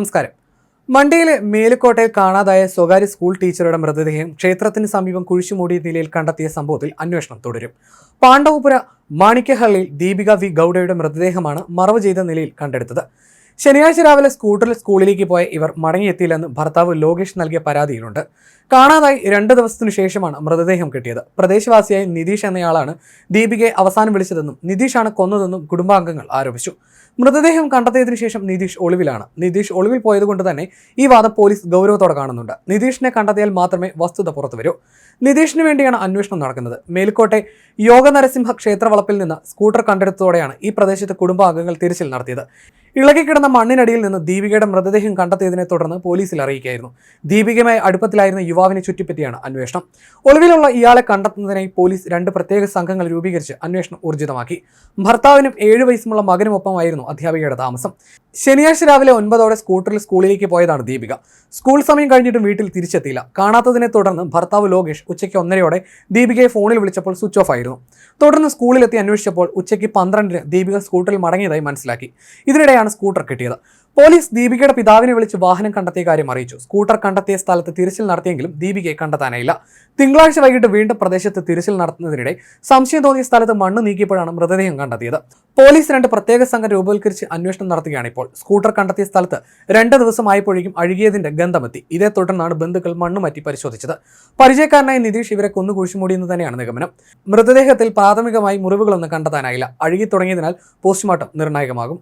നമസ്കാരം. മണ്ടിയിലെ മേലുക്കോട്ടയിൽ കാണാതായ സ്വകാര്യ സ്കൂൾ ടീച്ചറുടെ മൃതദേഹം ക്ഷേത്രത്തിന് സമീപം കുഴിച്ചുമൂടിയ നിലയിൽ കണ്ടെത്തിയ സംഭവത്തിൽ അന്വേഷണം തുടരും. പാണ്ഡവപുര മാണിക്യഹള്ളിയിൽ ദീപിക വി ഗൗഡയുടെ മൃതദേഹമാണ് മറവ് ചെയ്ത നിലയിൽ കണ്ടെടുത്തത്. ശനിയാഴ്ച രാവിലെ സ്കൂട്ടറിൽ സ്കൂളിലേക്ക് പോയ ഇവർ മടങ്ങിയെത്തിയില്ലെന്ന് ഭർത്താവ് ലോകേഷ് നൽകിയ പരാതിയിലുണ്ട്. കാണാതായി രണ്ട് ദിവസത്തിനു ശേഷമാണ് മൃതദേഹം കിട്ടിയത്. പ്രദേശവാസിയായ നിതീഷ് എന്നയാളാണ് ദീപികയെ അവസാനം വിളിച്ചതെന്നും നിതീഷാണ് കൊന്നതെന്നും കുടുംബാംഗങ്ങൾ ആരോപിച്ചു. മൃതദേഹം കണ്ടെത്തിയതിനു ശേഷം നിതീഷ് ഒളിവിലാണ്. നിതീഷ് ഒളിവിൽ പോയതുകൊണ്ട് തന്നെ ഈ വാദം പോലീസ് ഗൗരവത്തോടെ കാണുന്നുണ്ട്. നിതീഷിനെ കണ്ടെത്തിയാൽ മാത്രമേ വസ്തുത പുറത്തു വരൂ. നിതീഷിന് വേണ്ടിയാണ് അന്വേഷണം നടക്കുന്നത്. മേൽക്കോട്ടെ യോഗ നരസിംഹ ക്ഷേത്രവളപ്പിൽ നിന്ന് സ്കൂട്ടർ കണ്ടെടുത്തതോടെയാണ് ഈ പ്രദേശത്തെ കുടുംബാംഗങ്ങൾ തിരച്ചിൽ നടത്തിയത്. ഇളകിക്കിടന്ന മണ്ണിനടിയിൽ നിന്ന് ദീപികയുടെ മൃതദേഹം കണ്ടെത്തിയതിനെ തുടർന്ന് പോലീസിൽ അറിയിക്കുകയായിരുന്നു. ദീപികയുമായി അടുപ്പത്തിലായിരുന്ന യുവാവിനെ ചുറ്റിപ്പറ്റിയാണ് അന്വേഷണം. ഒളിവിലുള്ള ഇയാളെ കണ്ടെത്തുന്നതിനായി പോലീസ് രണ്ട് പ്രത്യേക സംഘങ്ങൾ രൂപീകരിച്ച് അന്വേഷണം ഊർജിതമാക്കി. ഭർത്താവിനും ഏഴു വയസ്സുമുള്ള മകനുമൊപ്പമായിരുന്നു അധ്യാപികയുടെ താമസം. ശനിയാഴ്ച രാവിലെ ഒൻപതോടെ സ്കൂട്ടറിൽ സ്കൂളിലേക്ക് പോയതാണ് ദീപിക. സ്കൂൾ സമയം കഴിഞ്ഞിട്ടും വീട്ടിൽ തിരിച്ചെത്തിയില്ല. കാണാത്തതിനെ തുടർന്ന് ഭർത്താവ് ലോകേഷ് ഉച്ചയ്ക്ക് ഒന്നരയോടെ ദീപികയെ ഫോണിൽ വിളിച്ചപ്പോൾ സ്വിച്ച് ഓഫ് ആയിരുന്നു. തുടർന്ന് സ്കൂളിലെത്തി അന്വേഷിച്ചപ്പോൾ ഉച്ചയ്ക്ക് പന്ത്രണ്ടിന് ദീപിക സ്കൂട്ടറിൽ മടങ്ങിയതായി മനസ്സിലാക്കി. ഇതിനിടെയാണ് സ്കൂട്ടർ കിട്ടിയത്. പോലീസ് ദീപികയുടെ പിതാവിനെ വിളിച്ച് വാഹനം കണ്ടെത്തിയ കാര്യം അറിയിച്ചു. സ്കൂട്ടർ കണ്ടെത്തിയ സ്ഥലത്ത് തിരച്ചിൽ നടത്തിയെങ്കിലും ദീപികയെ കണ്ടെത്താനായില്ല. തിങ്കളാഴ്ച വൈകിട്ട് വീണ്ടും പ്രദേശത്ത് തിരച്ചിൽ നടത്തുന്നതിനിടെ സംശയം തോന്നിയ സ്ഥലത്ത് മണ്ണ് നീക്കിയപ്പോഴാണ് മൃതദേഹം കണ്ടെത്തിയത്. പോലീസ് രണ്ട് പ്രത്യേക സംഘം രൂപവൽക്കരിച്ച് അന്വേഷണം നടത്തുകയാണ് ഇപ്പോൾ. സ്കൂട്ടർ കണ്ടെത്തിയ സ്ഥലത്ത് രണ്ട് ദിവസമായപ്പോഴേക്കും അഴുകിയതിന്റെ ഗന്ധമെത്തി. ഇതേ തുടർന്നാണ് ബന്ധുക്കൾ മണ്ണ് മാറ്റി പരിശോധിച്ചത്. പരിചയക്കാരനായ നിതീഷ് ഇവരെ കൊന്നു കുഴിച്ചുമൂടിയെന്ന് തന്നെയാണ് നിഗമനം. മൃതദേഹത്തിൽ പ്രാഥമികമായി മുറിവുകളൊന്നും കണ്ടെത്താനായില്ല. അഴുകി തുടങ്ങിയതിനാൽ പോസ്റ്റ്മോർട്ടം നിർണായകമാകും.